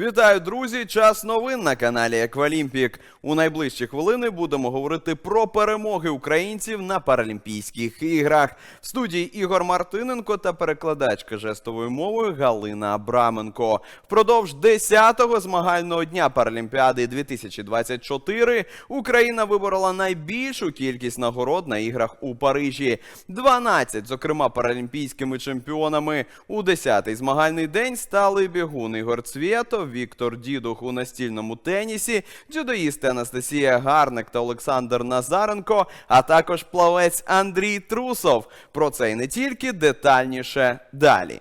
Вітаю, друзі! Час новин на каналі Еквалімпік. У найближчі хвилини будемо говорити про перемоги українців на Паралімпійських іграх. В студії Ігор Мартиненко та перекладачка жестовою мовою Галина Абраменко. Впродовж 10-го змагального дня Паралімпіади 2024 Україна виборола найбільшу кількість нагород на іграх у Парижі. 12, зокрема, паралімпійськими чемпіонами. У 10-й змагальний день стали бігун Ігор Цвєтов, Віктор Дідух у настільному тенісі, дзюдоїсти Анастасія Гарник та Олександр Назаренко, а також плавець Андрій Трусов. Про це і не тільки детальніше далі.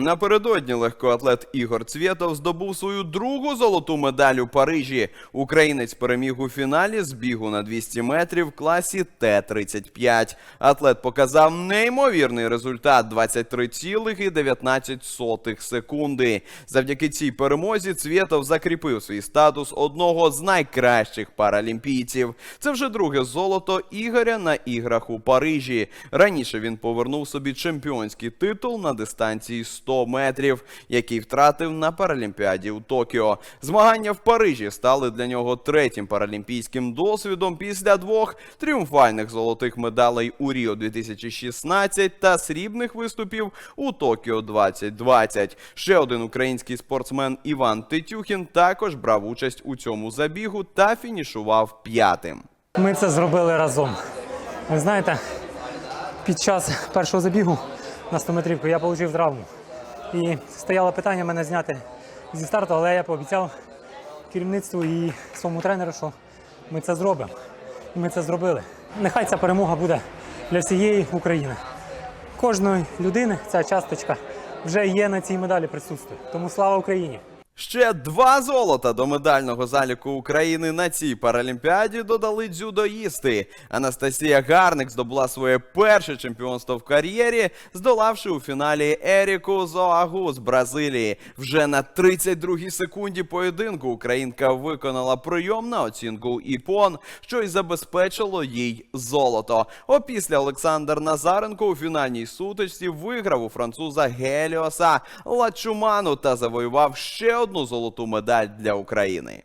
Напередодні легкоатлет Ігор Цвєтов здобув свою другу золоту медаль у Парижі. Українець переміг у фіналі з бігу на 200 метрів в класі Т-35. Атлет показав неймовірний результат 23,19 секунди. Завдяки цій перемозі Цвєтов закріпив свій статус одного з найкращих паралімпійців. Це вже друге золото Ігоря на іграх у Парижі. Раніше він повернув собі чемпіонський титул на дистанції 100 метрів, який втратив на Паралімпіаді у Токіо. Змагання в Парижі стали для нього третім паралімпійським досвідом після двох тріумфальних золотих медалей у Ріо 2016 та срібних виступів у Токіо 2020. Ще один український спортсмен Іван Тетюхін також брав участь у цьому забігу та фінішував п'ятим. Ми це зробили разом. Ви знаєте, під час першого забігу на 100 метрівку я отримав травму. І стояло питання мене зняти зі старту, але я пообіцяв керівництву і своєму тренеру, що ми це зробимо. І ми це зробили. Нехай ця перемога буде для всієї України. Кожної людини ця часточка вже є на цій медалі присутствує. Тому слава Україні! Ще два золота до медального заліку України на цій паралімпіаді додали дзюдоїсти. Анастасія Гарник здобула своє перше чемпіонство в кар'єрі, здолавши у фіналі Еріку Зоагу з Бразилії. Вже на 32-й секунді поєдинку українка виконала прийом на оцінку іпон, що й забезпечило їй золото. Опісля Олександр Назаренко у фінальній сутичці виграв у француза Геліоса Лачуману та завоював ще одну золоту медаль для України.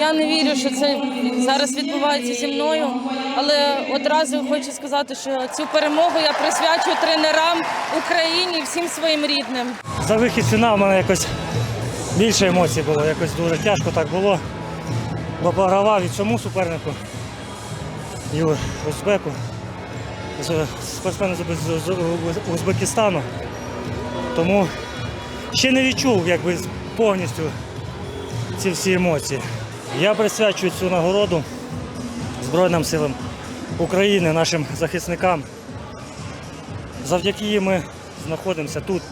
Я не вірю, що це зараз відбувається зі мною, але одразу хочу сказати, що цю перемогу я присвячую тренерам Україні всім своїм рідним. За вихід фінал в мене якось більше емоцій було, якось дуже тяжко так було. Бо програвав і цьому супернику, у- Узбеку, спортсмену з Уз- з Уз- Узбекистану. Тому ще не відчув якби, повністю ці всі емоції. Я присвячую цю нагороду Збройним силам України, нашим захисникам. Завдяки їм ми знаходимося тут.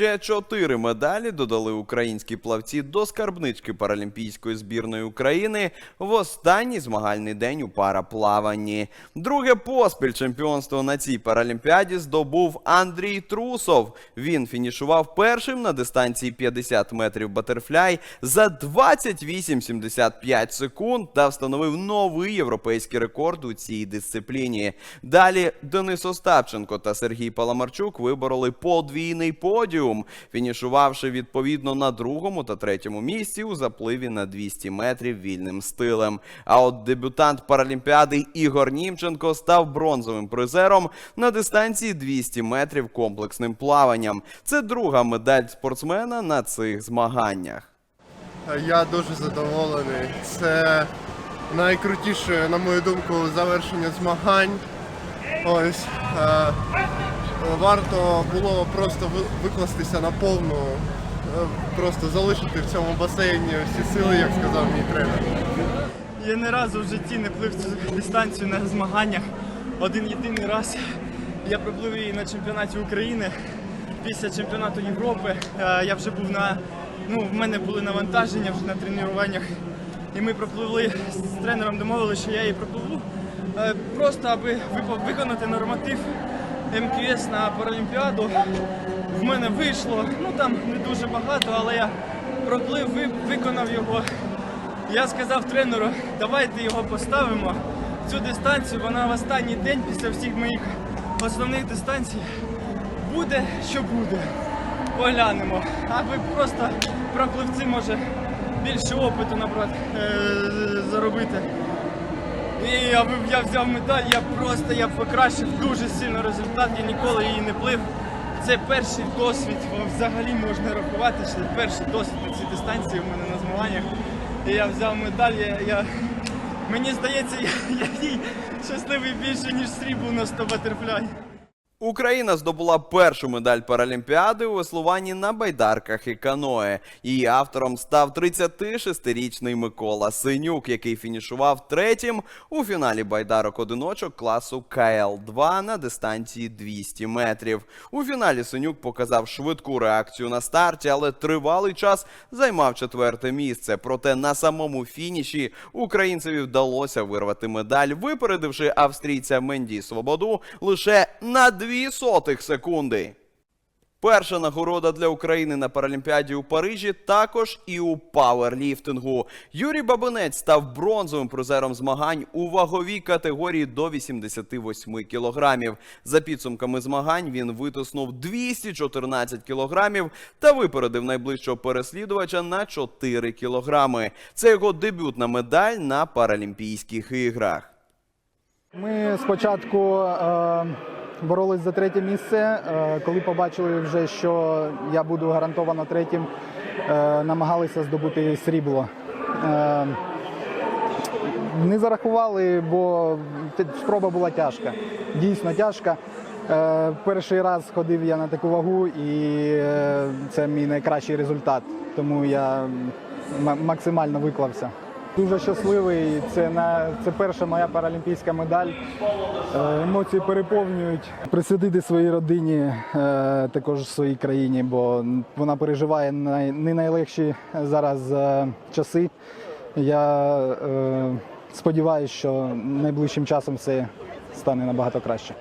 Ще чотири медалі додали українські плавці до скарбнички паралімпійської збірної України в останній змагальний день у параплаванні. Друге поспіль чемпіонство на цій паралімпіаді здобув Андрій Трусов. Він фінішував першим на дистанції 50 метрів батерфляй за 28,75 секунд та встановив новий європейський рекорд у цій дисципліні. Далі Денис Остапченко та Сергій Паламарчук вибороли подвійний подіум, фінішувавши відповідно на другому та третьому місці у запливі на 200 метрів вільним стилем. А от дебютант Паралімпіади Ігор Німченко став бронзовим призером на дистанції 200 метрів комплексним плаванням. Це друга медаль спортсмена на цих змаганнях. Я дуже задоволений. Це найкрутіше, на мою думку, завершення змагань. Ось е, варто було просто викластися на повну, е, просто залишити в цьому басейні всі сили, як сказав мій тренер. Я ні разу в житті не плив цю дистанцію на змаганнях. Один єдиний раз я проплив її на чемпіонаті України. Після чемпіонату Європи Е, я вже був на ну, в мене були навантаження вже на тренуваннях. І ми пропливли з тренером домовилися, що я її пропливу. е, просто аби виконати норматив МКС на Паралімпіаду. В мене вийшло, ну там не дуже багато, але я проплив, ви- виконав його. Я сказав тренеру, давайте його поставимо. Цю дистанцію вона в останній день після всіх моїх основних дистанцій буде, що буде. Поглянемо. Аби просто пропливці може більше опиту набрати, е, заробити. І я, я взяв медаль, я просто я покращив дуже сильно результат, я ніколи її не плив. Це перший досвід, взагалі можна рахувати, що перший досвід на цій дистанції у мене на змаганнях. І я взяв медаль, я, я... мені здається, я, я їй щасливий більше, ніж срібло на 100 батерфляй. Україна здобула першу медаль Паралімпіади у веслуванні на байдарках і каное. Її автором став 36-річний Микола Синюк, який фінішував третім у фіналі байдарок одиночок класу КЛ-2 на дистанції 200 метрів. У фіналі Синюк показав швидку реакцію на старті, але тривалий час займав четверте місце. Проте на самому фініші українцеві вдалося вирвати медаль, випередивши австрійця Менді Свободу лише на дві сотих секунди. Перша нагорода для України на Паралімпіаді у Парижі також і у пауерліфтингу. Юрій Бабинець став бронзовим призером змагань у ваговій категорії до 88 кілограмів. За підсумками змагань він витиснув 214 кілограмів та випередив найближчого переслідувача на 4 кілограми. Це його дебютна медаль на Паралімпійських іграх. Ми спочатку е, боролись за третє місце. Е, коли побачили вже, що я буду гарантовано третім, е, намагалися здобути срібло. Е, не зарахували, бо спроба була тяжка. Дійсно тяжка. Перший раз ходив я на таку вагу, і це мій найкращий результат. Тому я максимально виклався. Дуже щасливий. Це на це перша моя паралімпійська медаль. Е, Емоції переповнюють. Присвятити своїй родині, е, також своїй країні, бо вона переживає не найлегші зараз е, часи. Я сподіваюся, що найближчим часом все стане набагато краще.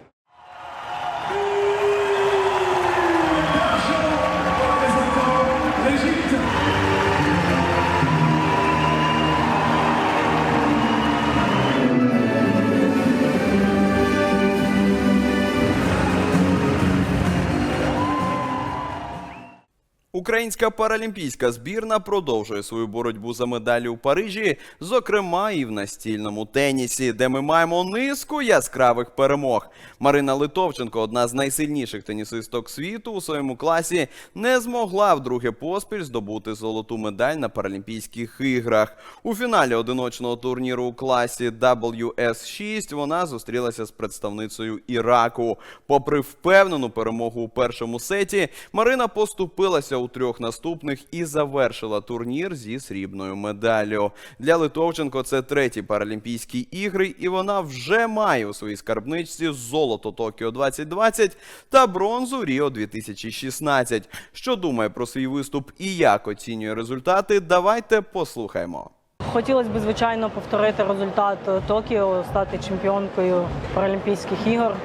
Українська паралімпійська збірна продовжує свою боротьбу за медалі у Парижі, зокрема і в настільному тенісі, де ми маємо низку яскравих перемог. Марина Литовченко, одна з найсильніших тенісисток світу у своєму класі, не змогла вдруге поспіль здобути золоту медаль на Паралімпійських іграх. У фіналі одиночного турніру у класі WS6 вона зустрілася з представницею Іраку. Попри впевнену перемогу у першому сеті, Марина поступилася у трьох наступних і завершила турнір зі срібною медаллю. Для Литовченко це треті Паралімпійські ігри, і вона вже має у своїй скарбничці золото Токіо 2020 та бронзу Ріо 2016. Що думає про свій виступ і як оцінює результати? Давайте послухаємо. Хотілося б, звичайно, повторити результат Токіо, стати чемпіонкою Паралімпійських ігор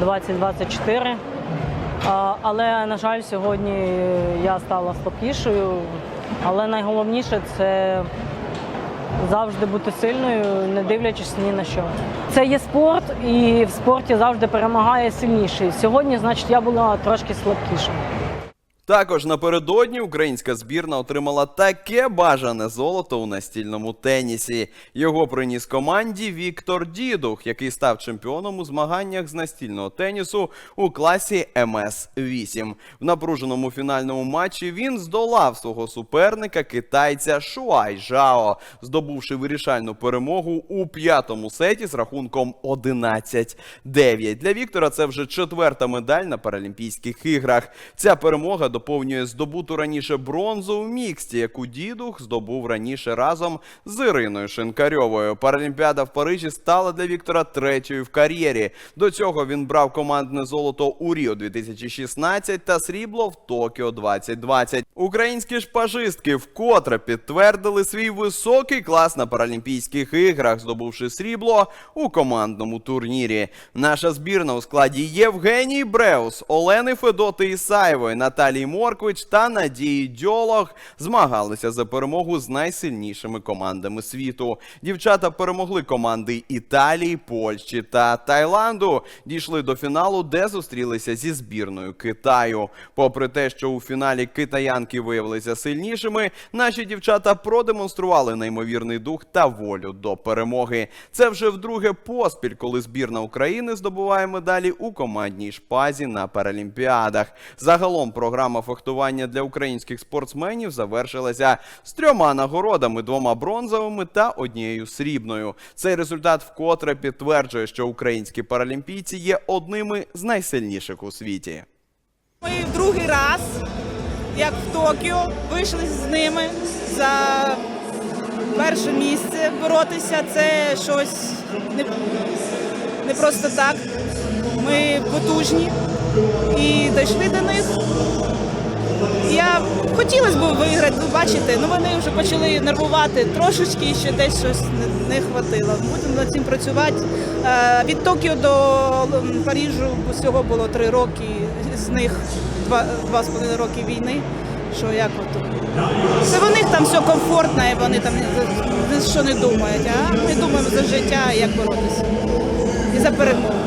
2024. Але, на жаль, сьогодні я стала слабкішою. Але найголовніше це завжди бути сильною, не дивлячись ні на що. Це є спорт, і в спорті завжди перемагає сильніший. Сьогодні, значить, я була трошки слабкіша. Також напередодні українська збірна отримала таке бажане золото у настільному тенісі. Його приніс команді Віктор Дідух, який став чемпіоном у змаганнях з настільного тенісу у класі МС-8. В напруженому фінальному матчі він здолав свого суперника китайця Шуай Жао, здобувши вирішальну перемогу у п'ятому сеті з рахунком 11-9. Для Віктора це вже четверта медаль на Паралімпійських іграх. Ця перемога доповнює здобуту раніше бронзу у міксті, яку дідух здобув раніше разом з Іриною Шинкарьовою. Паралімпіада в Парижі стала для Віктора третьою в кар'єрі. До цього він брав командне золото у Ріо 2016 та срібло в Токіо 2020. Українські шпажистки вкотре підтвердили свій високий клас на Паралімпійських іграх, здобувши срібло у командному турнірі. Наша збірна у складі Євгенії Бреус, Олени Федоти Ісаєвої, Наталії Морквич та Надії Дьолог змагалися за перемогу з найсильнішими командами світу. Дівчата перемогли команди Італії, Польщі та Таїланду. Дійшли до фіналу, де зустрілися зі збірною Китаю. Попри те, що у фіналі китаянки виявилися сильнішими, наші дівчата продемонстрували неймовірний дух та волю до перемоги. Це вже вдруге поспіль, коли збірна України здобуває медалі у командній шпазі на Паралімпіадах. Загалом програма фехтування для українських спортсменів завершилася з трьома нагородами: двома бронзовими та однією срібною. Цей результат вкотре підтверджує, що українські паралімпійці є одними з найсильніших у світі. Ми в другий раз, як в Токіо, вийшли з ними за перше місце боротися. Це щось не, не просто так. Ми потужні і дійшли до них. Я хотілося б виграти, ви бачите, ну вони вже почали нервувати трошечки, ще десь щось не, не хватило. Будемо над цим працювати. Е, від Токіо до Парижу всього було три роки, з них два, два з половиною роки війни. Що як от це в них там все комфортно, і вони там що не думають. А ми думаємо за життя, як боротися і за перемогу.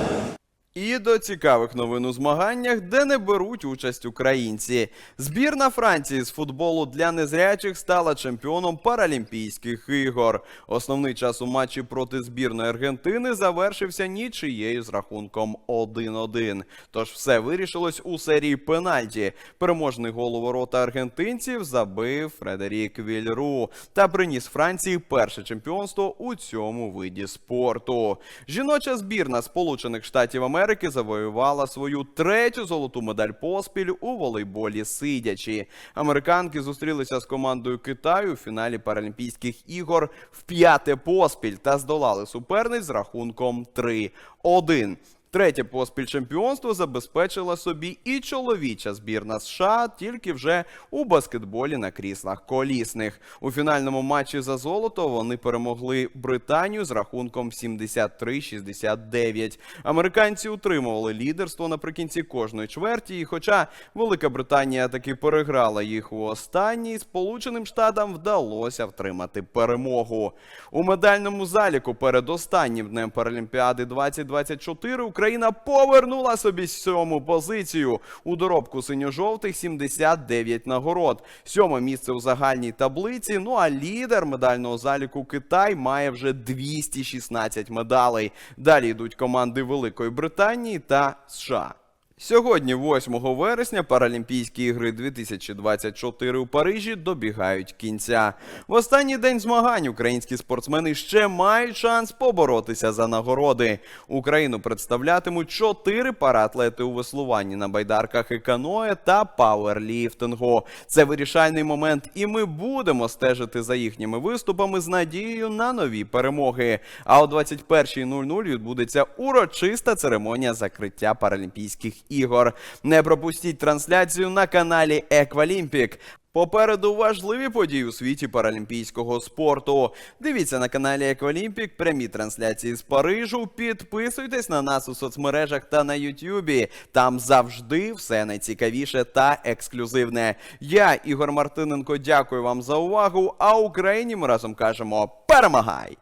І до цікавих новин у змаганнях, де не беруть участь українці. Збірна Франції з футболу для незрячих стала чемпіоном Паралімпійських ігор. Основний час у матчі проти збірної Аргентини завершився нічиєю з рахунком 1-1. Тож все вирішилось у серії пенальті. Переможний гол у ворота аргентинців забив Фредерік Вільру та приніс Франції перше чемпіонство у цьому виді спорту. Жіноча збірна Сполучених Штатів Америки завоювала свою третю золоту медаль поспіль у волейболі сидячі. Американки зустрілися з командою Китаю у фіналі Паралімпійських ігор в п'яте поспіль та здолали суперниць з рахунком 3-1. Третє поспіль чемпіонство забезпечила собі і чоловіча збірна США, тільки вже у баскетболі на кріслах колісних. У фінальному матчі за золото вони перемогли Британію з рахунком 73-69. Американці утримували лідерство наприкінці кожної чверті. І хоча Велика Британія таки переграла їх у останній, Сполученим Штатам вдалося втримати перемогу. У медальному заліку перед останнім днем Паралімпіади 2024 Україна повернула собі сьому позицію. У доробку синьо-жовтих 79 нагород. Сьоме місце у загальній таблиці. Ну а лідер медального заліку Китай має вже 216 медалей. Далі йдуть команди Великої Британії та США. Сьогодні, 8 вересня, Паралімпійські ігри 2024 у Парижі добігають кінця. В останній день змагань українські спортсмени ще мають шанс поборотися за нагороди. Україну представлятимуть чотири параатлети у веслуванні на байдарках і каное та пауерліфтингу. Це вирішальний момент, і ми будемо стежити за їхніми виступами з надією на нові перемоги. А о 21.00 відбудеться урочиста церемонія закриття Паралімпійських ігор. Не пропустіть трансляцію на каналі Еквалімпік. Попереду важливі події у світі паралімпійського спорту. Дивіться на каналі Еквалімпік прямі трансляції з Парижу. Підписуйтесь на нас у соцмережах та на Ютюбі. Там завжди все найцікавіше та ексклюзивне. Я, Ігор Мартиненко, дякую вам за увагу. А Україні ми разом кажемо перемагай!